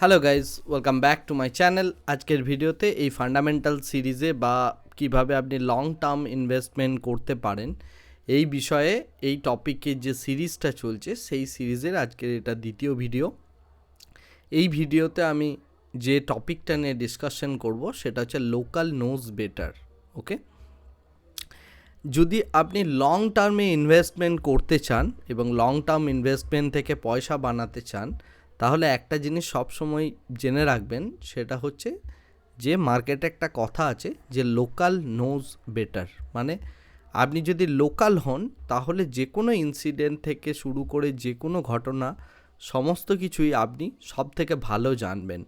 Hello guys welcome back to my channel আজকের ভিডিওতে এই ফান্ডামেন্টাল সিরিজে বা কীভাবে আপনি লং টার্ম ইনভেস্টমেন্ট করতে পারেন, এই বিষয়ে, এই টপিকের যে সিরিজটা চলছে, সেই সিরিজের আজকের এটা দ্বিতীয় ভিডিও এই ভিডিওতে আমি যে টপিকটা নিয়ে ডিসকাশন করব, সেটা হচ্ছে লোকাল নোজ বেটার ওকে যদি আপনি লং টার্মে ইনভেস্টমেন্ট করতে চান এবং লং টার্ম ইনভেস্টমেন্ট থেকে পয়সা বানাতে চান তাহলে একটা জিনিস সবসময় জেনে রাখবেন, সেটা হচ্ছে যে মার্কেটে একটা কথা আছে যে লোকাল নোজ বেটার। মানে আপনি যদি লোকাল হন, তাহলে যে কোনো ইনসিডেন্ট থেকে শুরু করে যে কোনো ঘটনা, সমস্ত কিছুই আপনি সব থেকে ভালো জানবেন।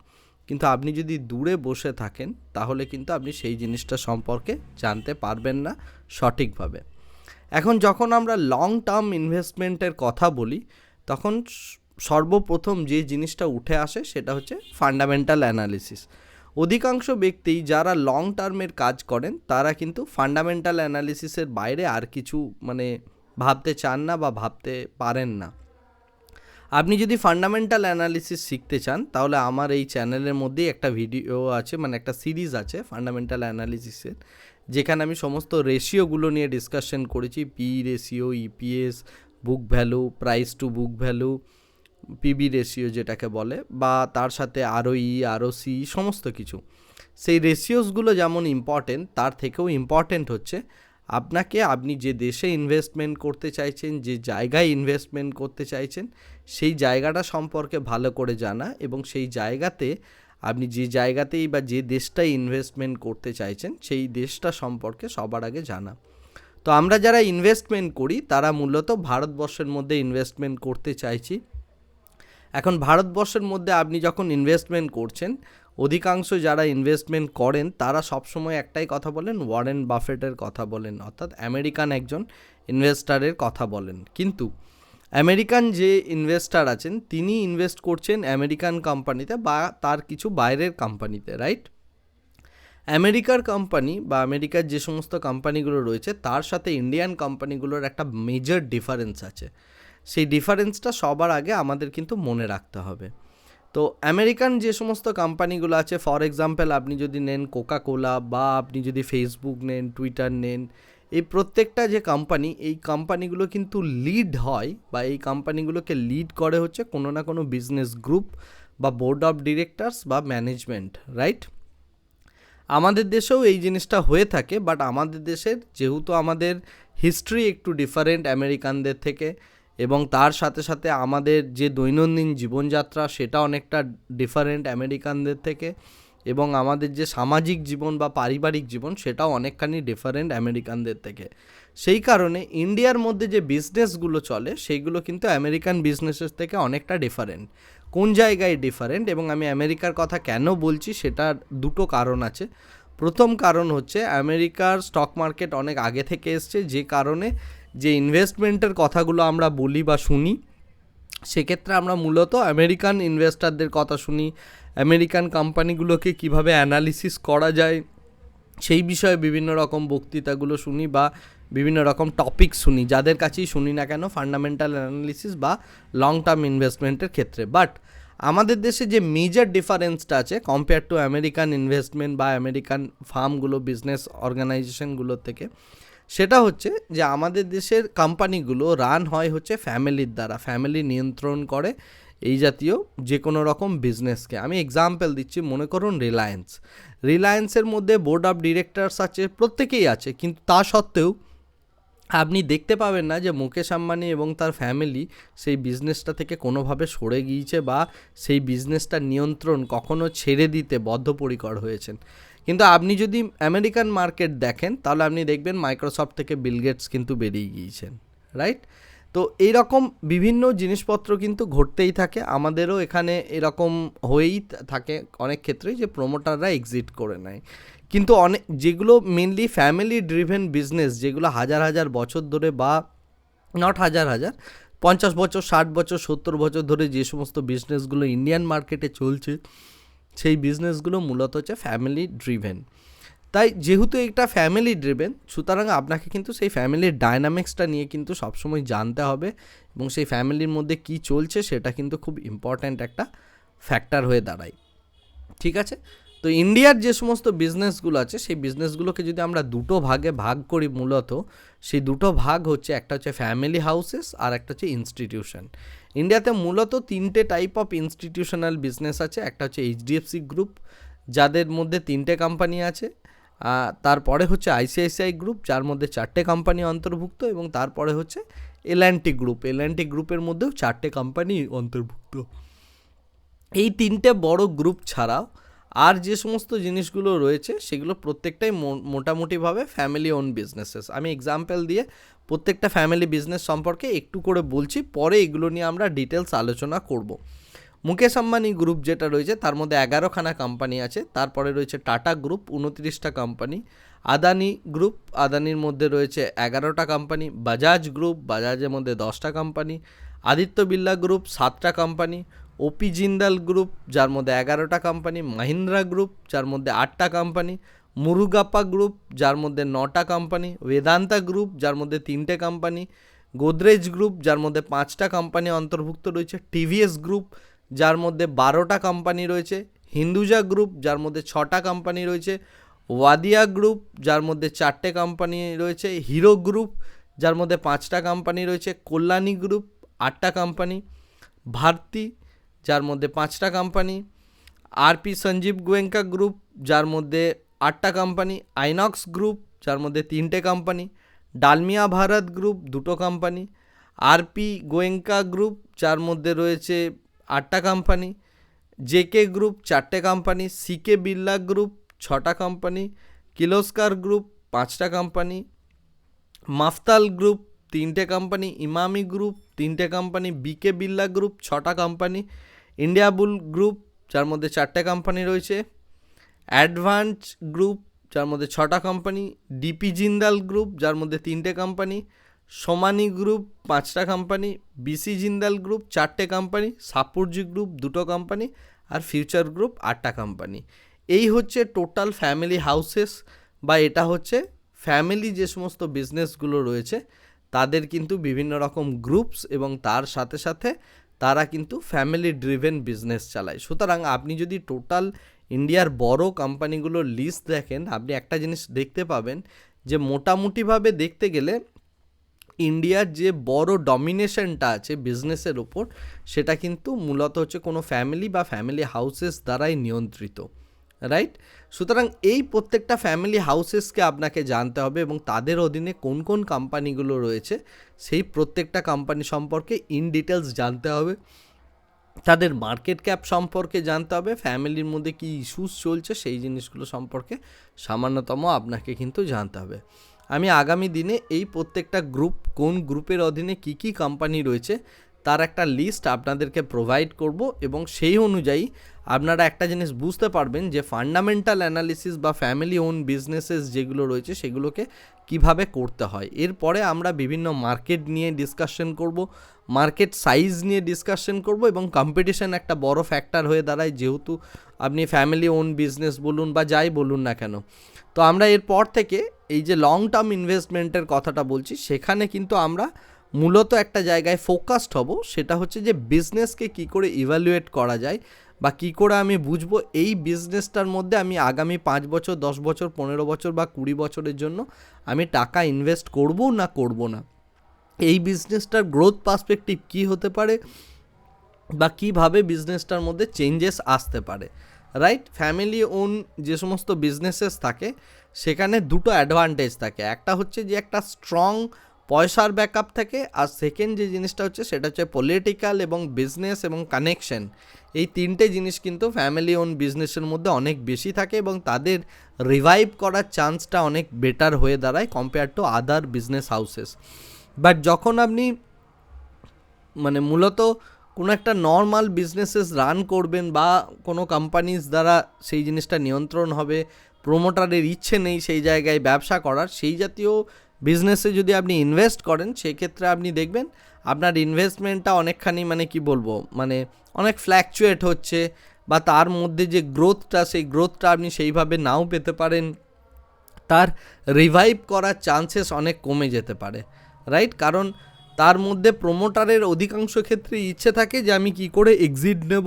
কিন্তু আপনি যদি দূরে বসে থাকেন, তাহলে কিন্তু আপনি সেই জিনিসটা সম্পর্কে জানতে পারবেন না সঠিকভাবে। এখন যখন আমরা লং টার্ম ইনভেস্টমেন্টের কথা বলি, তখন সর্বপ্রথম যে জিনিসটা উঠে আসে সেটা হচ্ছে ফান্ডামেন্টাল অ্যানালিসিস অধিকাংশ ব্যক্তি যারা লং টার্মের কাজ করেন, তারা কিন্তু ফান্ডামেন্টাল অ্যানালিসিসের বাইরে আর কিছু মানে ভাবতে চান না বা ভাবতে পারেন না। আপনি যদি ফান্ডামেন্টাল অ্যানালিসিস শিখতে চান, তাহলে আমার এই চ্যানেলের মধ্যেই একটা ভিডিও আছে মানে একটা সিরিজ আছে ফান্ডামেন্টাল অ্যানালিসিসের যেখানে আমি সমস্ত রেশিওগুলো নিয়ে ডিসকাশন করেছি P ratio EPS book value price to book value PB ratio যেটাকে বলে, বা তার সাথে আরও ই আরও সি সমস্ত কিছু। সেই রেশিওসগুলো যেমন ইম্পর্টেন্ট তার থেকেও ইম্পর্টেন্ট হচ্ছে, আপনাকে আপনি যে দেশে ইনভেস্টমেন্ট করতে চাইছেন, যে জায়গায় ইনভেস্টমেন্ট করতে চাইছেন, সেই জায়গাটা সম্পর্কে ভালো করে জানা এবং সেই জায়গাতে আপনি যে জায়গাতেই বা যে দেশটায় ইনভেস্টমেন্ট করতে চাইছেন, সেই দেশটা সম্পর্কে সবার আগে জানা। তো আমরা যারা ইনভেস্টমেন্ট করি, তারা মূলত ভারতবর্ষের মধ্যে ইনভেস্টমেন্ট করতে চাইছি। এখন ভারতবর্ষের মধ্যে আপনি যখন ইনভেস্টমেন্ট করছেন, অধিকাংশ যারা ইনভেস্টমেন্ট করেন, তারা সবসময় একটাই কথা বলেন ওয়ারেন বাফেটের কথা বলেন, অর্থাৎ আমেরিকান একজন ইনভেস্টারের কথা বলেন। কিন্তু আমেরিকান যে ইনভেস্টার আছেন, তিনি ইনভেস্ট করছেন আমেরিকান কোম্পানিতে বা তার কিছু বাইরের কোম্পানিতে রাইট আমেরিকার কোম্পানি বা আমেরিকার যে সমস্ত কোম্পানিগুলো রয়েছে, তার সাথে ইন্ডিয়ান কোম্পানিগুলোর একটা মেজর ডিফারেন্স আছে। সেই ডিফারেন্সটা সবার আগে আমাদের কিন্তু মনে রাখতে হবে। তো আমেরিকান যে সমস্ত কোম্পানিগুলো আছে ফর এক্সাম্পল আপনি যদি নেন কোকা কোলা বা আপনি যদি ফেসবুক নেন টুইটার নেন, এই প্রত্যেকটা যে কোম্পানি এই কোম্পানিগুলো কিন্তু লিড হয় বা এই কোম্পানিগুলোকে লিড করে হচ্ছে কোনো না কোনো বিজনেস গ্রুপ বা বোর্ড অফ ডিরেক্টরস বা ম্যানেজমেন্ট রাইট আমাদের দেশেও এই জিনিসটা হয়ে থাকে বাট আমাদের দেশের যেহেতু আমাদের হিস্ট্রি একটু ডিফারেন্ট আমেরিকানদের থেকে এবং তার সাথে সাথে আমাদের যে দৈনন্দিন জীবনযাত্রা সেটা অনেকটা ডিফারেন্ট আমেরিকানদের থেকে এবং আমাদের যে সামাজিক জীবন বা পারিবারিক জীবন সেটাও অনেকখানি ডিফারেন্ট আমেরিকানদের থেকে। সেই কারণে ইন্ডিয়ার মধ্যে যে বিজনেসগুলো চলে সেইগুলো কিন্তু আমেরিকান বিজনেসের থেকে অনেকটা ডিফারেন্ট কোন জায়গায় ডিফারেন্ট এবং আমি আমেরিকার কথা কেন বলছি সেটার দুটো কারণ আছে। প্রথম কারণ হচ্ছে আমেরিকার স্টক মার্কেট অনেক আগে থেকে এসছে যে কারণে যে ইনভেস্টমেন্টের কথাগুলো আমরা বলি বা শুনি, সেক্ষেত্রে আমরা মূলত আমেরিকান ইনভেস্টারদের কথা শুনি, আমেরিকান কোম্পানিগুলোকে কীভাবে অ্যানালিসিস করা যায়, সেই বিষয়ে বিভিন্ন রকম বক্তৃতাগুলো শুনি বা বিভিন্ন রকম টপিক শুনি, যাদের কাছেই শুনি না কেন ফান্ডামেন্টাল অ্যানালিসিস বা লং টার্ম ইনভেস্টমেন্টের ক্ষেত্রে। বাট আমাদের দেশে যে মেজর ডিফারেন্সটা আছে কম্পেয়ার টু আমেরিকান ইনভেস্টমেন্ট বা আমেরিকান ফার্মগুলো বিজনেস অর্গানাইজেশনগুলোর থেকে সেটা হচ্ছে যে আমাদের দেশের কোম্পানিগুলো রান হয় হচ্ছে ফ্যামিলির দ্বারা ফ্যামিলি নিয়ন্ত্রণ করে এই জাতীয় যে কোনো রকম বিজনেসকে আমি এক্সাম্পল দিচ্ছি, মনে করুন রিলায়েন্স রিলায়েন্সের মধ্যে বোর্ড অফ ডিরেক্টরস আছে, প্রত্যেকেই আছে, কিন্তু তা সত্ত্বেও আপনি দেখতে পাবেন না যে মুকেশ আম্বানি এবং তার ফ্যামিলি সেই বিজনেসটা থেকে কোনোভাবে সরে গিয়েছে বা সেই বিজনেসটা নিয়ন্ত্রণ কখনো ছেড়ে দিতে বদ্ধপরিকর হয়েছেন। কিন্তু আপনি যদি আমেরিকান মার্কেট দেখেন, তাহলে আপনি দেখবেন মাইক্রোসফট থেকে বিল গেটস কিন্তু বেরিয়ে গিয়েছেন রাইট তো এইরকম বিভিন্ন জিনিসপত্র কিন্তু ঘটতেই থাকে। আমাদেরও এখানে এরকম হয়েই থাকে অনেক ক্ষেত্রেই যে প্রোমোটাররা এক্সিট করে নেয়। কিন্তু অনেক যেগুলো মেনলি ফ্যামিলি ড্রিভেন বিজনেস যেগুলো হাজার হাজার বছর ধরে বা নট হাজার হাজার, পঞ্চাশ বছর, ষাট বছর, সত্তর বছর ধরে যে সমস্ত বিজনেসগুলো ইন্ডিয়ান মার্কেটে চলছে সেই বিজনেসগুলো মূলত হচ্ছে ফ্যামিলি ড্রিভেন তাই যেহেতু এটা ফ্যামিলি ড্রিভেন সুতরাং আপনাকে কিন্তু সেই ফ্যামিলির ডায়নামিক্সটা নিয়ে কিন্তু সবসময় জানতে হবে এবং সেই ফ্যামিলির মধ্যে কি চলছে সেটা কিন্তু খুব ইম্পর্ট্যান্ট একটা ফ্যাক্টর হয়ে দাঁড়ায়। ঠিক আছে? তো ইন্ডিয়ার যে সমস্ত বিজনেসগুলো আছে, সেই বিজনেসগুলোকে যদি আমরা দুটো ভাগে ভাগ করি মূলত, সেই দুটো ভাগ হচ্ছে একটা হচ্ছে ফ্যামিলি হাউসেস আর একটা হচ্ছে ইনস্টিটিউশন ইন্ডিয়াতে মূলত তিনটে টাইপ অফ ইনস্টিটিউশনাল বিজনেস আছে, একটা হচ্ছে এইচডিএফসি গ্রুপ যাদের মধ্যে তিনটে কোম্পানি আছে তারপরে হচ্ছে আইসিআইসিআই গ্রুপ যার মধ্যে চারটে কোম্পানি অন্তর্ভুক্ত এবং তারপরে হচ্ছে এলএনটি গ্রুপ এলএনটি গ্রুপের মধ্যেও চারটে কোম্পানি অন্তর্ভুক্ত। এই তিনটে বড় গ্রুপ ছাড়াও আর যে সমস্ত জিনিসগুলো রয়েছে, সেগুলো প্রত্যেকটাই মোটামুটিভাবে ফ্যামিলি ওন বিজনেসেস আমি এক্সাম্পল দিয়ে প্রত্যেকটা ফ্যামিলি বিজনেস সম্পর্কে একটু করে বলছি, পরে এগুলো নিয়ে আমরা ডিটেলস আলোচনা করব। মুকেশ আম্বানি গ্রুপ যেটা রয়েছে, তার মধ্যে এগারোখানা কোম্পানি আছে, তারপরে রয়েছে টাটা গ্রুপ উনত্রিশটা কোম্পানি আদানি গ্রুপ আদানির মধ্যে রয়েছে এগারোটা কোম্পানি বাজাজ গ্রুপ বাজাজের মধ্যে দশটা কোম্পানি আদিত্য বিল্লা গ্রুপ সাতটা কোম্পানি ওপি জিন্দাল গ্রুপ যার মধ্যে এগারোটা কোম্পানি মাহিন্দ্রা গ্রুপ যার মধ্যে আটটা কোম্পানি মুরুগাপ্পা গ্রুপ যার মধ্যে নটা কোম্পানি বেদান্তা গ্রুপ যার মধ্যে তিনটে কোম্পানি গোদরেজ গ্রুপ যার মধ্যে পাঁচটা কোম্পানি অন্তর্ভুক্ত রয়েছে টিভিএস গ্রুপ যার মধ্যে বারোটা কোম্পানি রয়েছে হিন্দুজা গ্রুপ যার মধ্যে ছটা কোম্পানি রয়েছে ওয়াদিয়া গ্রুপ যার মধ্যে চারটে কোম্পানি রয়েছে হিরো গ্রুপ যার মধ্যে পাঁচটা কোম্পানি রয়েছে কল্যাণী গ্রুপ আটটা কোম্পানি ভারতী যার মধ্যে পাঁচটা company RP Sanjiv Goenka group যার মধ্যে আটটা কোম্পানি আইনক্স গ্রুপ যার মধ্যে তিনটে কোম্পানি ডালমিয়া ভারত গ্রুপ দুটো কোম্পানি আরপি গোয়েঙ্কা গ্রুপ যার মধ্যে রয়েছে আটটা কোম্পানি জেকে গ্রুপ চারটে কোম্পানি সিকে বিড়লা গ্রুপ ছটা কোম্পানি কিলোস্কার গ্রুপ পাঁচটা কোম্পানি মাফতাল গ্রুপ তিনটে কোম্পানি ইমামি গ্রুপ তিনটে কোম্পানি বিকে বিড়লা গ্রুপ ছটা কোম্পানি ইন্ডিয়া বুল গ্রুপ যার মধ্যে চারটে কোম্পানি রয়েছে। অ্যাডভান্স গ্রুপ যার মধ্যে ছটা কোম্পানি ডিপি জিন্দাল গ্রুপ যার মধ্যে তিনটে কোম্পানি সোমানি গ্রুপ পাঁচটা কোম্পানি বিসি জিন্দাল গ্রুপ চারটে কোম্পানি সাপুরজি গ্রুপ দুটো কোম্পানি আর ফিউচার গ্রুপ আটটা কোম্পানি এই হচ্ছে টোটাল ফ্যামিলি হাউসেস বা এটা হচ্ছে ফ্যামিলি যে সমস্ত বিজনেসগুলো রয়েছে, তাদের কিন্তু বিভিন্ন রকম গ্রুপস এবং তার সাথে সাথে তারা কিন্তু ফ্যামিলি ড্রিভেন বিজনেস চালায়। সুতরাং আপনি যদি টোটাল ইন্ডিয়ার বড় কোম্পানিগুলোর লিস্ট দেখেন, আপনি একটা জিনিস দেখতে পাবেন যে মোটামুটিভাবে দেখতে গেলে ইন্ডিয়ার যে বড় ডমিনেশনটা আছে বিজনেসের ওপর সেটা কিন্তু মূলত হচ্ছে কোনো ফ্যামিলি বা ফ্যামিলি হাউসেস দ্বারাই নিয়ন্ত্রিত। রাইট সুতরাং এই প্রত্যেকটা ফ্যামিলি হাউসেসকে আপনাকে জানতে হবে এবং তাদের অধীনে কোন কোন কোম্পানিগুলো রয়েছে, সেই প্রত্যেকটা কোম্পানি সম্পর্কে ইন ডিটেলস জানতে হবে। তাদের মার্কেট ক্যাপ সম্পর্কে জানতে হবে ফ্যামিলির মধ্যে কী ইস্যুস চলছে, সেই জিনিসগুলো সম্পর্কে সামান্যতম আপনাকে কিন্তু জানতে হবে। আমি আগামী দিনে এই প্রত্যেকটা গ্রুপ কোন গ্রুপের অধীনে কী কী কোম্পানি রয়েছে, তার একটা লিস্ট আপনাদেরকে প্রোভাইড করব এবং সেই অনুযায়ী আপনারা একটা জিনিস বুঝতে পারবেন যে ফান্ডামেন্টাল অ্যানালিসিস বা ফ্যামিলি ওন বিজনেসেস যেগুলো রয়েছে সেগুলোকে কীভাবে করতে হয়। এরপরে আমরা বিভিন্ন মার্কেট নিয়ে ডিসকাশন করব মার্কেট সাইজ নিয়ে ডিসকাশন করব এবং কম্পিটিশন একটা বড় ফ্যাক্টর হয়ে দাঁড়ায় যেহেতু আপনি ফ্যামিলি ওন বিজনেস বলুন বা যাই বলুন না কেন। তো আমরা এরপর থেকে এই যে লং টার্ম ইনভেস্টমেন্টের কথাটা বলছি, সেখানে কিন্তু আমরা মূলত একটা জায়গায় ফোকাসড হব, সেটা হচ্ছে যে বিজনেসকে কি করে ইভ্যালুয়েট করা যায় বা কি করে আমি বুঝব এই বিজনেসটার মধ্যে আমি আগামী পাঁচ বছর, দশ বছর, পনেরো বছর বা কুড়ি বছরের জন্য আমি টাকা ইনভেস্ট করব না করব না? এই বিজনেসটার গ্রোথ পার্সপেক্টিভ কী হতে পারে? বা কীভাবে বিজনেসটার মধ্যে চেঞ্জেস আসতে পারে? রাইট ফ্যামিলি ওন যে সমস্ত বিজনেসেস থাকে, সেখানে দুটো অ্যাডভান্টেজ থাকে। একটা হচ্ছে যে একটা স্ট্রং পয়সার ব্যাকআপ থাকে আর সেকেন্ড যে জিনিসটা হচ্ছে সেটা হচ্ছে পলিটিক্যাল এবং বিজনেস এবং কানেকশন এই তিনটে জিনিস কিন্তু ফ্যামিলি ওন বিজনেসের মধ্যে অনেক বেশি থাকে এবং তাদের রিভাইভ করার চান্সটা অনেক বেটার হয়ে দাঁড়ায় compare to other business houses but যখন আপনি মানে মূলত কোনো একটা নর্মাল বিজনেসেস রান করবেন বা কোনো কোম্পানিজ দ্বারা সেই জিনিসটা নিয়ন্ত্রণ হবে প্রোমোটারের ইচ্ছে নেই সেই জায়গায় ব্যবসা করার, সেই জাতীয় বিজনেসে যদি আপনি ইনভেস্ট করেন, সেক্ষেত্রে আপনি দেখবেন আপনার ইনভেস্টমেন্টটা অনেকখানি মানে কি বলব মানে অনেক ফ্ল্যাকচুয়েট হচ্ছে বা তার মধ্যে যে গ্রোথটা সেই গ্রোথটা আপনি সেইভাবে নাও পেতে পারেন। তার রিভাইভ করার চান্সেস অনেক কমে যেতে পারে রাইট কারণ তার মধ্যে প্রোমোটারের অধিকাংশ ক্ষেত্রে ইচ্ছে থাকে যে আমি কি করে এক্সিট নেব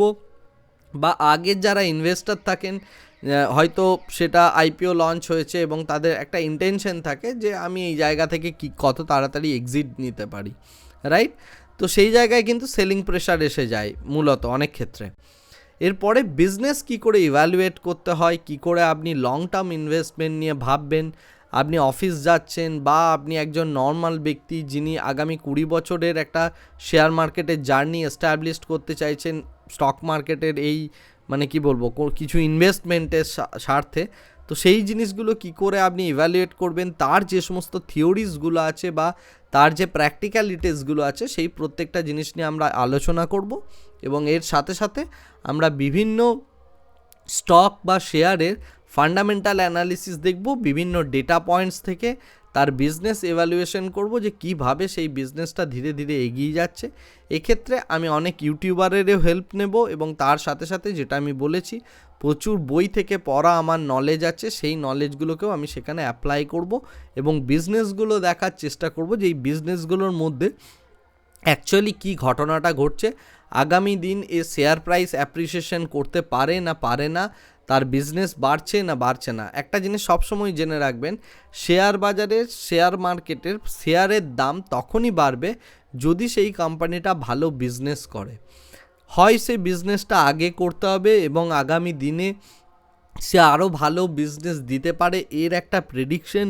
বা আগের যারা ইনভেস্টর থাকেন হয়তো সেটা আইপিও লঞ্চ হয়েছে এবং তাদের একটা ইন্টেনশন থাকে যে আমি এই জায়গা থেকে কি কত তাড়াতাড়ি এক্সিট নিতে পারি রাইট তো সেই জায়গায় কিন্তু সেলিং প্রেশার এসে যায় মূলত অনেক ক্ষেত্রে। এরপরে বিজনেস কি করে ইভ্যালুয়েট করতে হয়, কি করে আপনি লং টার্ম ইনভেস্টমেন্ট নিয়ে ভাববেন? আপনি অফিস যাচ্ছেন বা আপনি একজন নর্মাল ব্যক্তি যিনি আগামী কুড়ি বছরের একটা শেয়ার মার্কেটের জার্নি এস্টাবলিশ করতে চাইছেন স্টক মার্কেটের এই মানে কি বলব কিছু ইনভেস্টমেন্টের স্বার্থে। তো সেই জিনিসগুলো কি করে আপনি ইভ্যালুয়েট করবেন, তার যে সমস্ত থিওরিজগুলো আছে বা তার যে প্র্যাকটিক্যালিটিসগুলো আছে, সেই প্রত্যেকটা জিনিস নিয়ে আমরা আলোচনা করব এবং এর সাথে সাথে আমরা বিভিন্ন স্টক বা শেয়ারের ফান্ডামেন্টাল অ্যানালিসিস দেখব, বিভিন্ন ডেটা পয়েন্টস থেকে তার বিজনেস এভ্যালুয়েশন করব যে কীভাবে সেই বিজনেসটা ধীরে ধীরে এগিয়ে যাচ্ছে। এক্ষেত্রে আমি অনেক ইউটিউবারেরও হেল্প নেব এবং তার সাথে সাথে যেটা আমি বলেছি, প্রচুর বই থেকে পড়া আমার নলেজ আছে, সেই নলেজগুলোকেও আমি সেখানে অ্যাপ্লাই করব এবং বিজনেসগুলো দেখার চেষ্টা করব যে এই বিজনেসগুলোর মধ্যে অ্যাকচুয়ালি কি ঘটনাটা ঘটছে। আগামী দিন এ শেয়ার প্রাইস অ্যাপ্রিসিয়েশন করতে পারে না পারে না তার বিজনেস বাড়ছে না বাড়ছে না। একটা জিনিস সবসময় জেনে রাখবেন শেয়ার বাজারে শেয়ার মার্কেটের শেয়ারের দাম তখনই বাড়বে যদি সেই কোম্পানিটা ভালো বিজনেস করে। হয় সেই বিজনেসটা আগে করতে হবে এবং আগামী দিনে সে আরও ভালো বিজনেস দিতে পারে, এর একটা প্রেডিকশন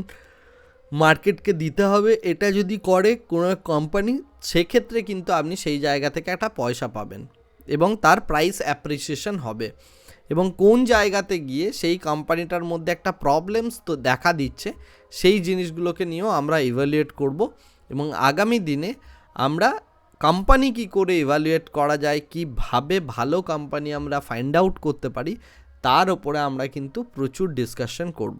মার্কেটকে দিতে হবে। এটা যদি করে কোনো কোম্পানি সেক্ষেত্রে কিন্তু আপনি সেই জায়গা থেকে একটা পয়সা পাবেন এবং তার প্রাইস অ্যাপ্রিসিয়েশন হবে। এবং কোন জায়গাতে গিয়ে সেই কোম্পানিটার মধ্যে একটা প্রবলেমস তো দেখা দিচ্ছে, সেই জিনিসগুলোকে নিয়েও আমরা ইভ্যালুয়েট করব এবং আগামী দিনে আমরা কোম্পানি কি করে ইভ্যালুয়েট করা যায়, কীভাবে ভালো কোম্পানি আমরা ফাইন্ড আউট করতে পারি, তার ওপরে আমরা কিন্তু প্রচুর ডিসকাশন করব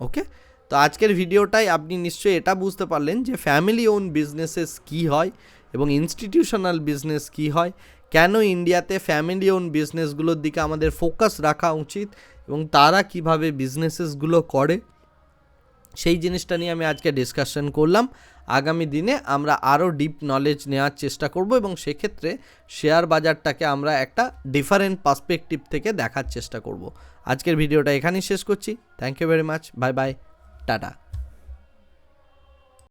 ওকে তো আজকের ভিডিওটাই আপনি নিশ্চয়ই এটা বুঝতে পারলেন যে ফ্যামিলি ওন বিজনেসেস কী হয় এবং ইনস্টিটিউশনাল বিজনেস কী হয় কেন ইন্ডিয়াতে ফ্যামিলি ওন বিজনেসগুলোর দিকে আমাদের ফোকাস রাখা উচিত এবং তারা কীভাবে বিজনেসেসগুলো করে? সেই জিনিসটা নিয়ে আমি আজকে ডিসকাশন করলাম। আগামী দিনে আমরা আরও ডিপ নলেজ নেওয়ার চেষ্টা করব এবং সেক্ষেত্রে শেয়ার বাজারটাকে আমরা একটা ডিফারেন্ট পার্সপেক্টিভ থেকে দেখার চেষ্টা করব। আজকের ভিডিওটা এখানেই শেষ করছি। Thank you very much bye bye tata